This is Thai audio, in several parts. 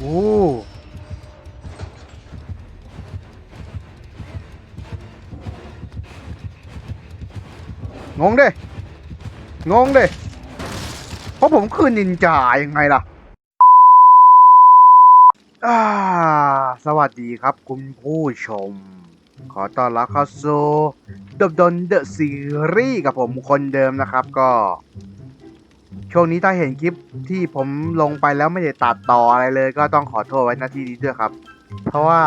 โอ้งงเด้งงเด้เพราะผมคือนินจายังไงล่ะสวัสดีครับคุณผู้ชม ขอต้อนรับเข้าสู่ดบดนเดอะซีรีส์กับผมคนเดิมนะครับก็ ช่วงนี้ถ้าเห็นคลิปที่ผมลงไปแล้วไม่ได้ตัดต่ออะไรเลย ก็ต้องขอโทษไว้นาทีนี้ด้วยครับ เพราะว่า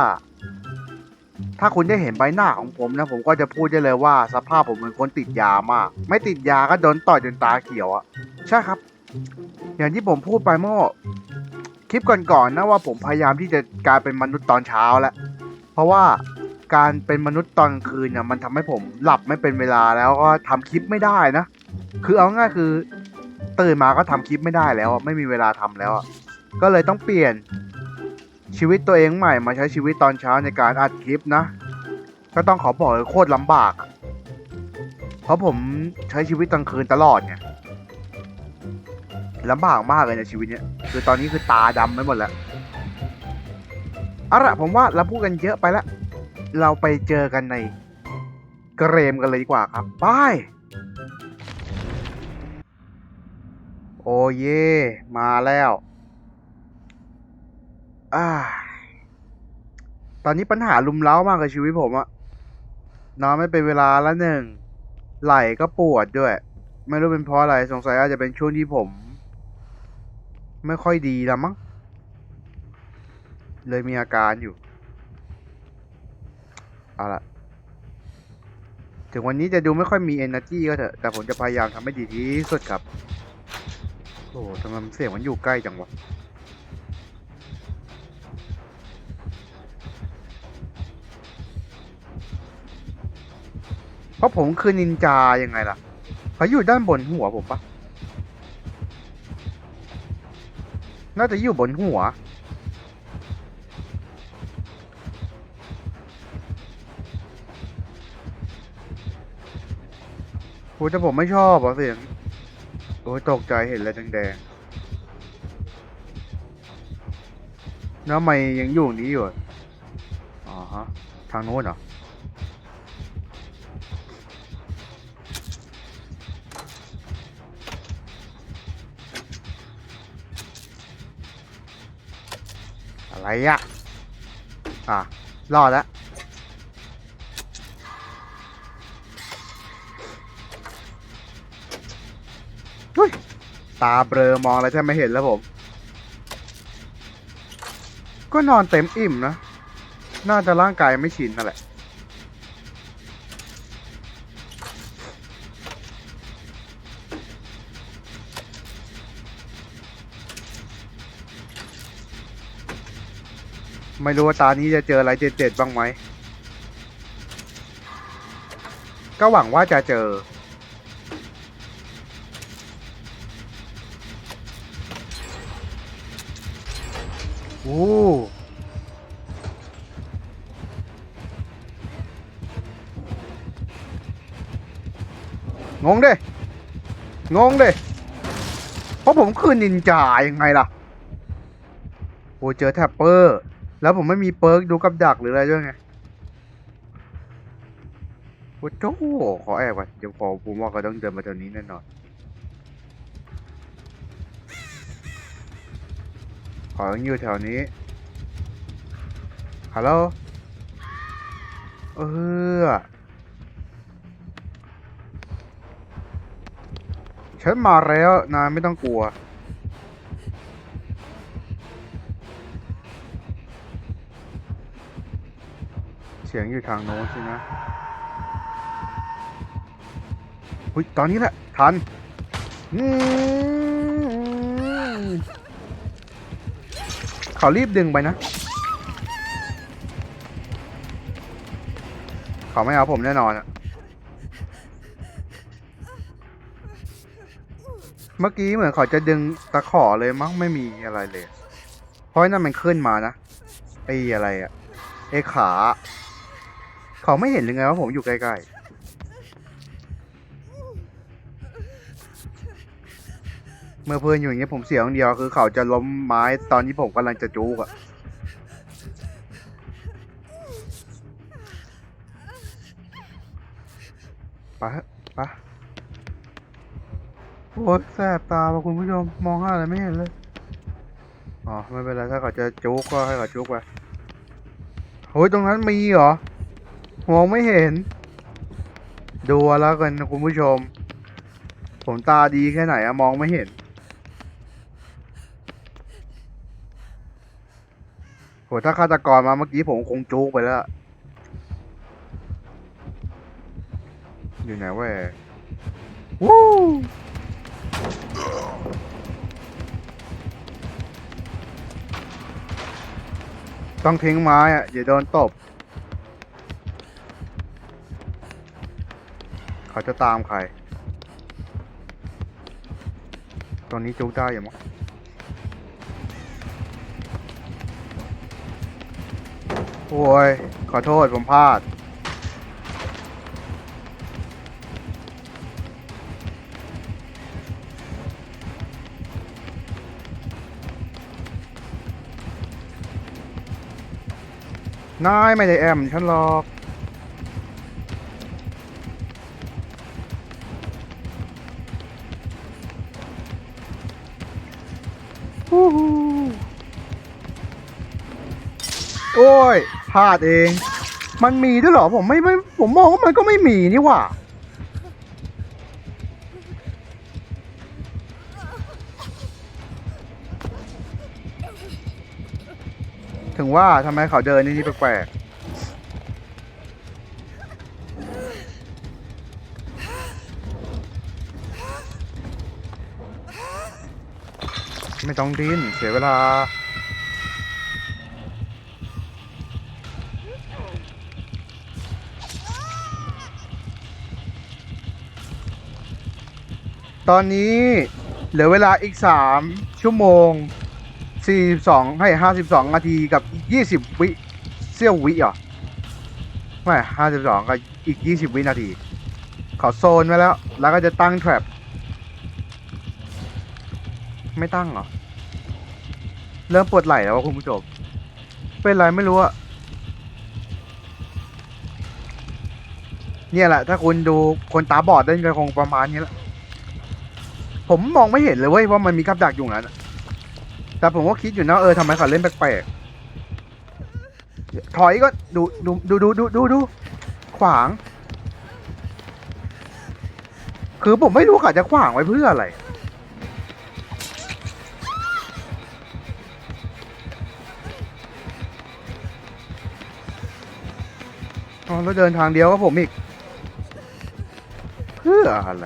ถ้าคุณได้เห็นใบหน้าของผมนะ ผมก็จะพูดได้เลยว่าสภาพผมเหมือนคนติดยามาก ไม่ติดยาก็โดนต่อยจนตาเขียวอะใช่ครับ อย่างที่ผมพูดไปเมื่อคลิปก่อนๆนะว่าผมพยายามที่จะกลายเป็นมนุษย์ตอนเช้าแล้วเพราะว่าการเป็นมนุษย์ตอนคืนเนี่ยมันทำให้ผมหลับไม่เป็นเวลาแล้วก็ทำคลิปไม่ได้นะ คือเอาง่ายคือ ตื่นมาก็ทำคลิปไม่ได้แล้วไม่มีเวลาทำแล้ว ก็เลยต้องเปลี่ยนชีวิตตัวเองใหม่มาใช้ชีวิตตอนเช้าในการอัดคลิปนะ ก็ต้องขอบอกเลยโคตรลำบาก เพราะผมใช้ชีวิตกลางคืนตลอดไงลำบากมากเลยในชีวิตเนี้ยคือตอนนี้คือตาดำไปหมดแล้วเอาละผมว่าเราพูดกันเยอะไปแล้วเราไปเจอกันในเกรมกันเลยดีกว่าครับบาย โอ้เย่มาแล้ว อ่า ตอนนี้ปัญหาลุมเล้ามากกับชีวิตผมอะนอนไม่เป็นเวลาละหนึ่ง ไหล่ก็ปวดด้วย ไม่รู้เป็นเพราะอะไร สงสัยอาจจะเป็นช่วงที่ผม ไม่ค่อยดีแล้วมั้ง เลยมีอาการอยู่ เอาละถึงวันนี้จะดูไม่ค่อยมี energy ก็เถอะ แต่ผมจะพยายามทำให้ดีที่สุดครับ โอ้โหทำไมเสียงมันอยู่ใกล้จังวะเพราะผมคือนินจายังไงล่ะเขาอยู่ด้านบนหัวผมปะน่าจะอยู่บนหัวโอ้แต่ผมไม่ชอบอะเสียง โอ้ยตกใจเห็นอะไรแดงๆแล้วทำไมยังอยู่นี้อยู่อะอ๋อฮะ ทางโน้นเหรอ อะไรอะอะ รอดแล้ว ตาเบลอมองอะไรแทบไม่เห็นแล้วผม ก็นอนเต็มอิ่มนะ น่าจะร่างกายไม่ชินนั่นแหละ ไม่รู้ว่าตานี้จะเจออะไรเด็ดๆบ้างไหม ก็หวังว่าจะเจอ โอ้งงเด้งงเด้เพราะผมคือนินจายังไงล่ะ โอ้เจอแท็ปเปอร์ แล้วผมไม่มีเปิร์กดูกับดักหรืออะไรด้วยไงโอ้โจขอแอบก่อนเดี๋ยวขอผมว่าเขาต้องเดินมาแถวนี้แน่นอน ขอองอยู่แถวนี้ ฮัลโหล เออ ฉันมาแล้วนายไม่ต้องกลัว เสียงอยู่ทางโน้นใช่ไหมอุ้ย ตอนนี้แหละ ทันอืม ขอรีบดึงไปนะ เขาไม่เอาผมแน่นอนอะเมื่อกี้เหมือนเขาจะดึงตะขอเลยมั้งไม่มีอะไรเลย เพราะนั่นมันขึ้นมานะไอ้อะไรอะไอ้ขา เขาไม่เห็นหรือไงว่าผมอยู่ใกล้ๆ เมื่อเพื่อนอยู่อย่างเงี้ยผมเสียอย่างเดียวคือเขาจะล้มไม้ตอนที่ผมกำลังจะจูกอะไปเถอะไปโอ้ยแสบตาว่ะคุณผู้ชมมองหาอะไรไม่เห็นเลย อ๋อไม่เป็นไรถ้าเขาจะจุกก็ให้เขาจุกไปโอ้ยตรงนั้นมีเหรอมองไม่เห็น ดูแล้วกันนะคุณผู้ชม ผมตาดีแค่ไหนอะมองไม่เห็น โหถ้าฆาตกรมาเมื่อกี้ผมคงจุกไปแล้ว อยู่ไหนเว้ยวู้ต้องทิ้งไม้อะอย่าโดนตบ เขาจะตามใคร ตอนนี้จุกได้อยู่มั้ง โอ้ย ขอโทษผมพลาด นายไม่ได้แอมฉันหรอกโอ้ย พลาดเอง มันมีด้วยเหรอผมไม่ไม่ผมมองว่ามันก็ไม่มีนี่หว่าถึงว่าทำไมเขาเดินนี่นี่แปลกๆไม่ต้องดิ้นเสียเวลา ตอนนี้เหลือเวลาอีกสามชั่วโมงสี่สองให้ห้าสิบสองนาทีกับอีกยี่สิบวิเสี้ยววิเหรอ ไม่ห้าสิบสองกับอีกยี่สิบวินาทีเขาโซนไว้แล้ว แล้วก็จะตั้งแทร็บไม่ตั้งเหรอ เริ่มปวดไหล่แล้วอะคุณผู้ชมเป็นไรไม่รู้อะเนี่ยแหละ ถ้าคุณดูคนตาบอดเล่นกันคงประมาณนี้แหละ ผมมองไม่เห็นเลยเว้ยว่ามันมีกับดักอยู่นั้นอะแต่ผมก็คิดอยู่นะเออทำไมเขาเล่นแปลกๆถอยก็ดูดูดูดูดูดูดูขวาง คือผมไม่รู้เขาจะขวางไว้เพื่ออะไรแล้วเดินทางเดียวกับผมอีก เพื่ออะไร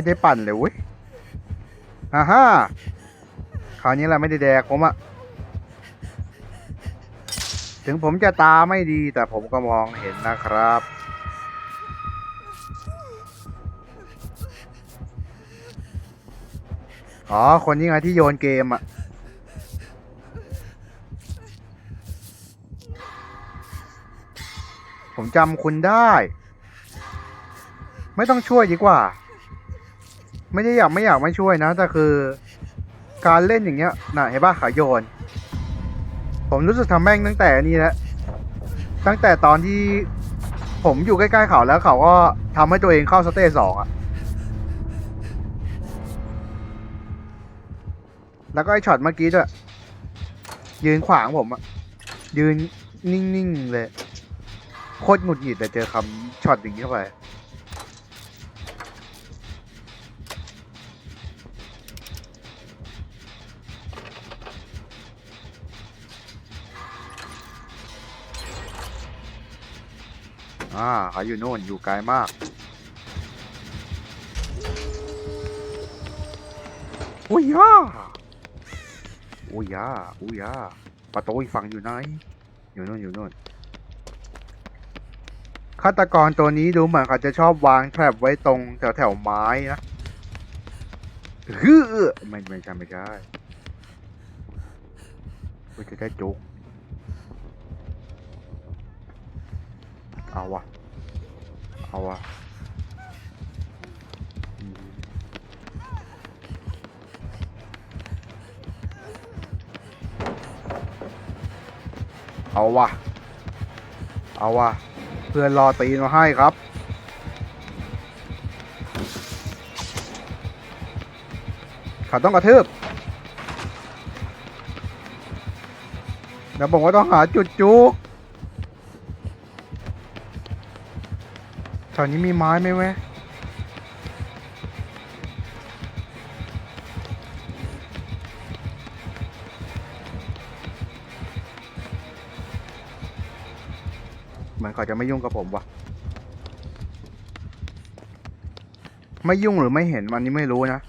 ไม่ได้ปั่นเลยเว้ยฮ่าฮ่าคราวนี้แหละไม่ได้แดกผมอะถึงผมจะตาไม่ดีแต่ผมก็มองเห็นนะครับ อ๋อ คนนี้ไงที่โยนเกมอะผมจำคุณได้ ไม่ต้องช่วยดีกว่า ไม่ได้อยากไม่อยากไม่ช่วยนะ แต่คือ การเล่นอย่างเงี้ยน่ะเห็นป่ะขาโยน ผมรู้สึกทำแม่งตั้งแต่นี่แหละตั้งแต่ตอนที่ผมอยู่ใกล้ๆเขาแล้วเขาก็ทำให้ตัวเองเข้าสเตจสองอะแล้วก็ไอช็อตเมื่อกี้ด้วย ยืนขวางผมอะยืนนิ่งๆเลย โคตรหงุดหงิดแต่เจอคำช็อตอย่างนี้เข้าไป อ่าเขาอยู่โน่นอยู่ไกลมาก อุ้ยย่าอุ้ยย่าอุ้ยย่าประตูอีกฝั่งอยู่ไหน อยู่โน่นอยู่โน่นฆาตกรตัวนี้ดูเหมือนเขาจะชอบวางแทรปไว้ตรงแถวแถวๆไม้นะฮือไม่ไม่ใช่ไม่ใช่กูจะได้จุก เอาวะเอาวะเอาวะเอาวะเพื่อนรอตีนมาให้ครับขาต้องกระทืบแล้วบอกว่าต้องหาจุดจุก วนี้มีไม้ไหมเว้ยเหมือนเขาจะไม่ยุ่งกับผมวะไม่ยุ่งหรือไม่เห็นวันนี้ไม่รู้นะ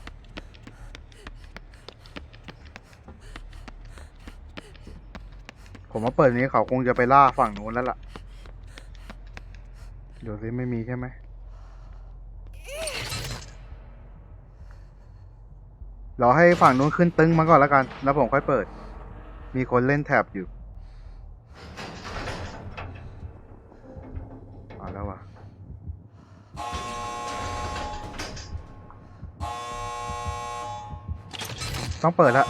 ผมว่าเปิดนี้เขาคงจะไปล่าฝั่งนู้นแล้วล่ะ ดี๋ยวซิไม่มีใช่ไหมรอให้ฝั่งนู้นขึ้นตึ้งมาก่อนแล้วกัน แล้วผมค่อยเปิด มีคนเล่นแท็บอยู่เอาแล้ววะต้องเปิดแล้ว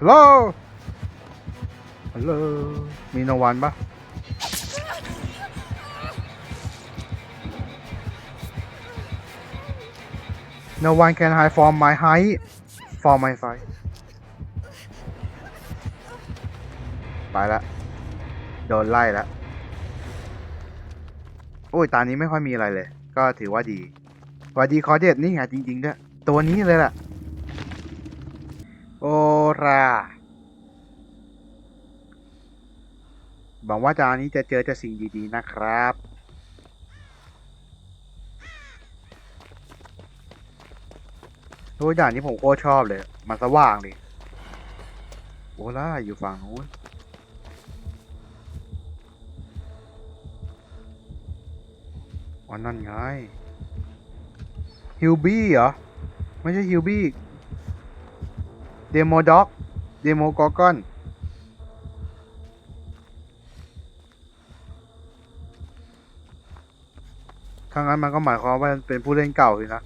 ฮัลโหล ฮัลโหล มีนวันปะ No one can hide from my height from my sight ไปละโดนไล่ละโอ้ย ตานี้ไม่ค่อยมีอะไรเลย ก็ถือว่าดีสวัสดีคอเด็ดนี่ไงจริงๆด้วย ตัวนี้เลยล่ะ โอราหวังว่าจานนี้จะเจอแต่สิ่งดีๆนะครับตัวอย่างนี้ผมโคตรชอบเลย มันสว่างดิโอล่าอยู่ฝั่งนู้นวันนั่นไง ฮิวบี้เหรอ ไม่ใช่ฮิวบี้ เดโมด็อกเดโมกอกอนถ้างั้นมันก็หมายความว่าเป็นผู้เล่นเก่าสินะ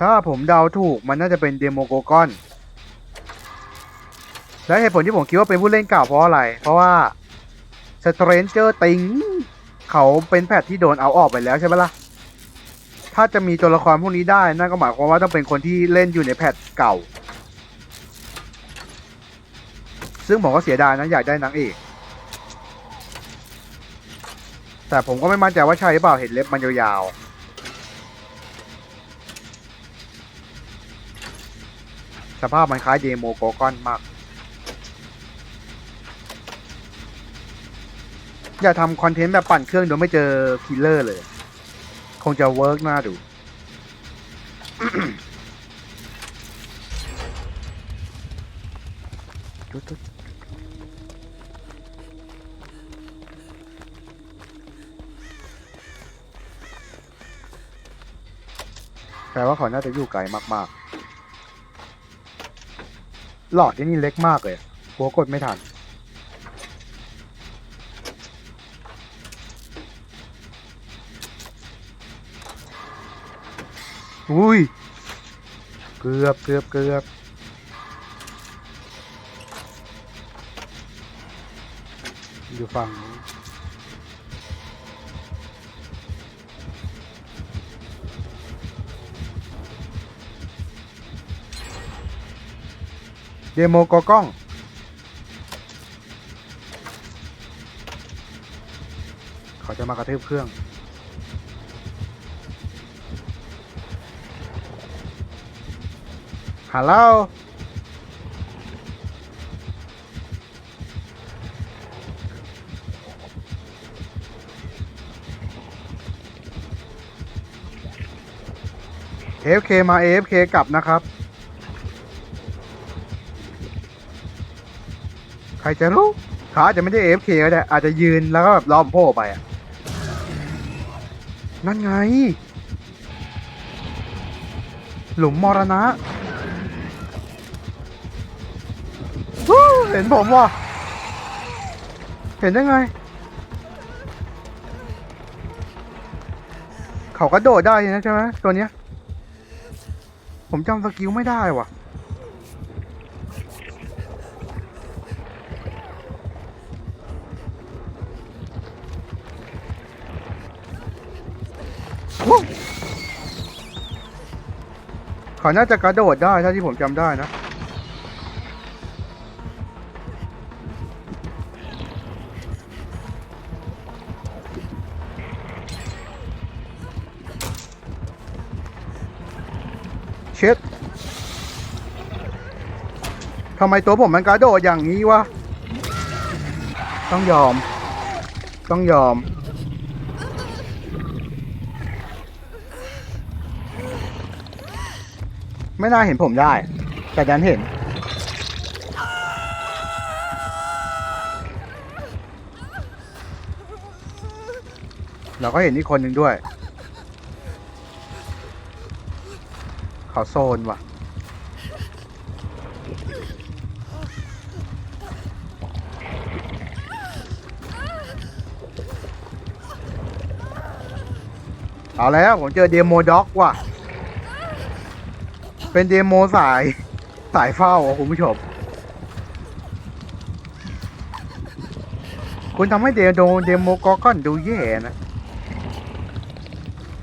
ถ้าผมเดาถูกมันน่าจะเป็นเดโมโกกอน และเหตุผลที่ผมคิดว่าเป็นผู้เล่นเก่าเพราะอะไร เพราะว่าสเตรนเจอร์ติงเขาเป็นแพทที่โดนเอาออกไปแล้วใช่ไหมล่ะ ถ้าจะมีตัวละครพวกนี้ได้นั่นก็หมายความว่าต้องเป็นคนที่เล่นอยู่ในแพทเก่า ซึ่งผมก็เสียดายนะอยากได้นางเอก แต่ผมก็ไม่มั่นใจว่าใช่หรือเปล่าเห็นเล็บมันยาวๆ สภาพมันคล้ายเดโมโกกอนมาก อย่าทำคอนเทนต์แบบปั่นเครื่องโดยไม่เจอคิลเลอร์เลย คงจะเวิร์กหน่าดูจุดๆ แปลว่าเขาน่าจะอยู่ไกลมากๆ หลอดที่นี่เล็กมากเลยหัวกดไม่ทัน อุ้ย เกือบเกือบเกือบอยู่ฝั่ง โมกอกล้อง เขาจะมากระทืบเครื่อง ฮัลโหล AFK มา AFK กลับนะครับ ใครจะรู้เขาอาจจะไม่ได้ AFK ก็ได้อาจจะยืนแล้วก็แบบล้อมโพ่ไปอะ นั่นไง หลุมมรณะเห็นผมว่ะเห็นได้ไง เขากระโดดได้นะใช่ไหมตัวเนี้ย ผมจำสกิลไม่ได้ว่ะ เขาน่าจะกระโดดได้ถ้าที่ผมจำได้นะ เช็ดทำไมตัวผมมันกระโดดอย่างนี้วะ ต้องยอม ต้องยอม ไม่น่าเห็นผมได้ แต่ดันเห็น เราก็เห็นอีกคนหนึ่งด้วย เขาโซนว่ะ เอาแล้ว ผมเจอเดโมด็อกว่ะ เป็นเดโมสาย สายเฝ้าอะคุณผู้ชม คุณทำให้เดโดเดโมกอก้อนดูแย่นะ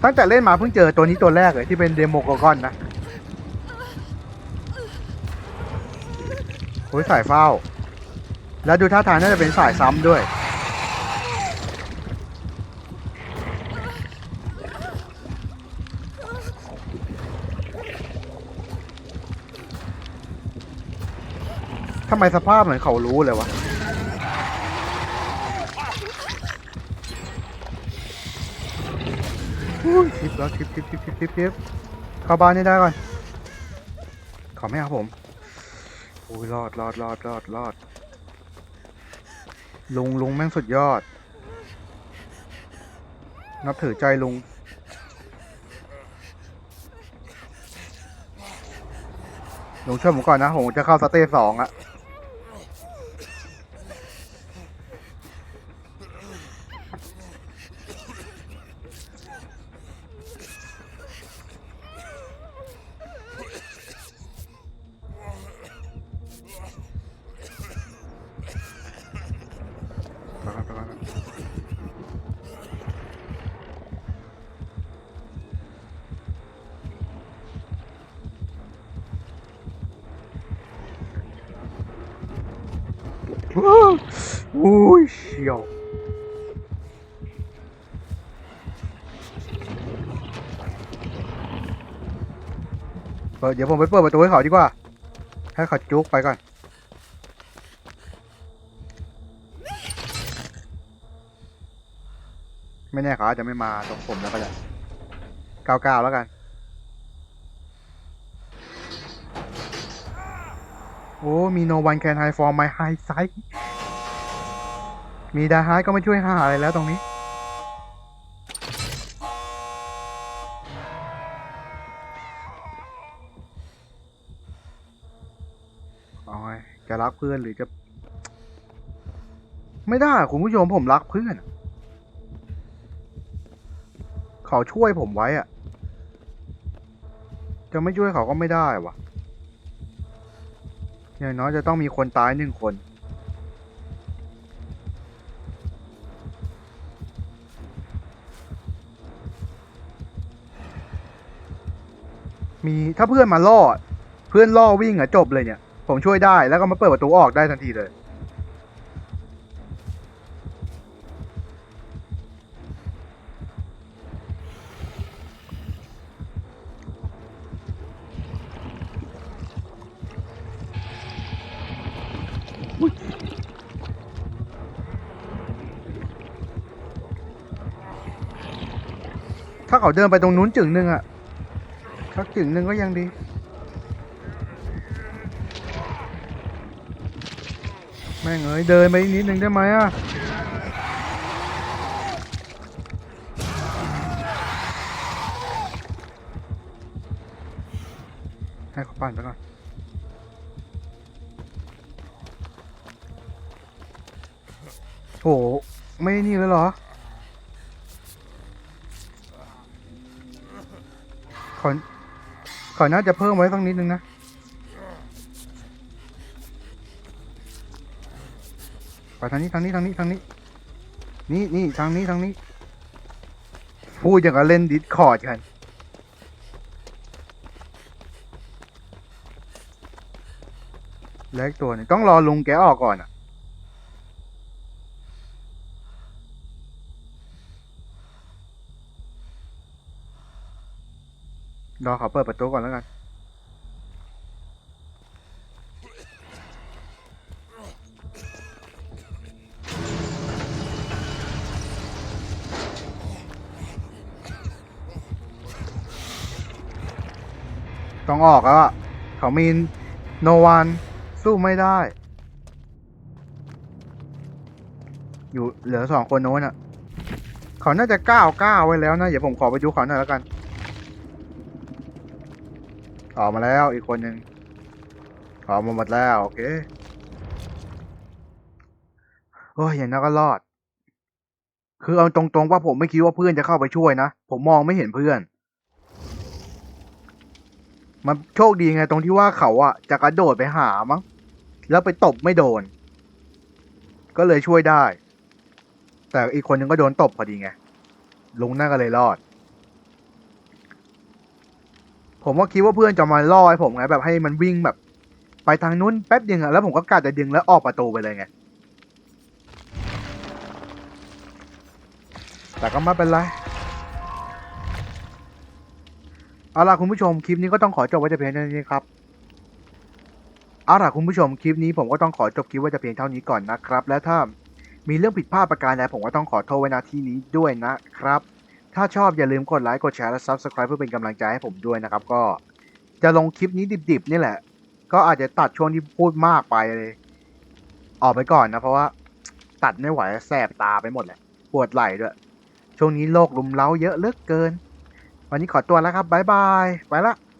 ตั้งแต่เล่นมาเพิ่งเจอตัวนี้ตัวแรกเลยที่เป็นเดโมกอก้อนนะโอ้ยสายเฝ้า แล้วดูท่าทางน่าจะเป็นสายซ้ำด้วย ทำไมสภาพเหมือนเขารู้เลยวะอุ้ยทิปแล้วทิปทิปทิปทิปทิปทิปเข้าบ้านให้ได้ก่อน ขอไม่เอาผมอุ้ยรอดรอดรอดรอดรอดลุงลุงแม่งสุดยอด นับถือใจลุงลุงช่วยผมก่อนนะ ผมจะเข้าสเตจสองอะ ปิดเดี๋ยวผมไปเปิดประตูให้เขาดีกว่า ให้เขาจุกไปก่อน ไม่แน่เขาอาจจะไม่มาตรงผมแล้วก็ได้เก้าเก้าแล้วกัน โอ้มี no one can hide for my high sight มีดาฮาร์ก็ไม่ช่วยหาอะไรแล้วตรงนี้ เพื่อนหรือจะ ไม่ได้คุณผู้ชมผมรักเพื่อน เขาช่วยผมไว้อะจะไม่ช่วยเขาก็ไม่ได้วะอย่างน้อยจะต้องมีคนตายหนึ่งคน มีถ้าเพื่อนมาล่อ เพื่อนล่อวิ่งอะจบเลยเนี่ย ผมช่วยได้แล้วก็มาเปิดประตูออกได้ทันทีเลยถ้าเขาเดินไปตรงนู้นจึงหนึ่งอะสักจึงหนึ่งก็ยังดี ม่งเอ้ยเดินไปอีกนิดนึงได้ไหมอะให้เขาปั่นไปก่อนโหไม่นี่แล้วเหรอ ขอ ขอน่าจะเพิ่มไว้สักนิดนึงนะ ทางนี้ทางนี้ทางนี้ทางนี้ นี่นี่ทางนี้ทางนี้ พูดอย่างกับเล่นดิสคอร์ดกันเล็กตัวหนึงต้องรอลุงแกออกก่อนอะ รอเขาเปิดประตูก่อนแล้วกัน ต้องออกแล้วอะ เขามีโนวันสู้ไม่ได้ อยู่เหลือสองคนโน้นอะ เขาน่าจะก้าวก้าวไว้แล้วนะ เดี๋ยวผมขอไปดูเขาหน่อยแล้วกัน ออกมาแล้วอีกคนหนึ่งออกมาหมดแล้ว โอเค โอ้ยอย่างนั้นก็รอด คือเอาตรงๆว่าผมไม่คิดว่าเพื่อนจะเข้าไปช่วยนะ ผมมองไม่เห็นเพื่อน มันโชคดีไงตรงที่ว่าเขาอะจะกระโดดไปหามั้งแล้วไปตบไม่โดน ก็เลยช่วยได้ แต่อีกคนนึงก็โดนตบพอดีไง ลุงน่าก็เลยรอด ผมก็คิดว่าเพื่อนจะมาล่อให้ผมไงแบบให้มันวิ่งแบบ ไปทางนู้นแป๊บเดียวอะแล้วผมก็กะจะดึงแล้วออกประตูไปเลยไง แต่ก็ไม่เป็นไร เอาล่ะคุณผู้ชมคลิปนี้ก็ต้องขอจบไว้แต่เพียงเท่านี้ครับเอาล่ะคุณผู้ชมคลิปนี้ผมก็ต้องขอจบคลิปไว้แต่เพียงเท่านี้ก่อนนะครับ และถ้ามีเรื่องผิดพลาดประการใดผมก็ต้องขอโทษไว้ณที่นี้ด้วยนะครับ ถ้าชอบอย่าลืมกดไลค์กดแชร์และ Subscribe เพื่อเป็นกำลังใจให้ผมด้วยนะครับ ก็จะลงคลิปนี้ดิบๆนี่แหละ ก็อาจจะตัดช่วงที่พูดมากไปเลย ออกไปก่อนนะ เพราะว่าตัดไม่ไหวแสบตาไปหมดแหละปวดไหล่ด้วยช่วงนี้โรคลุมเล้าเยอะเหลือเกิน วันนี้ขอตัวแล้วครับ บ๊ายบาย ไปละ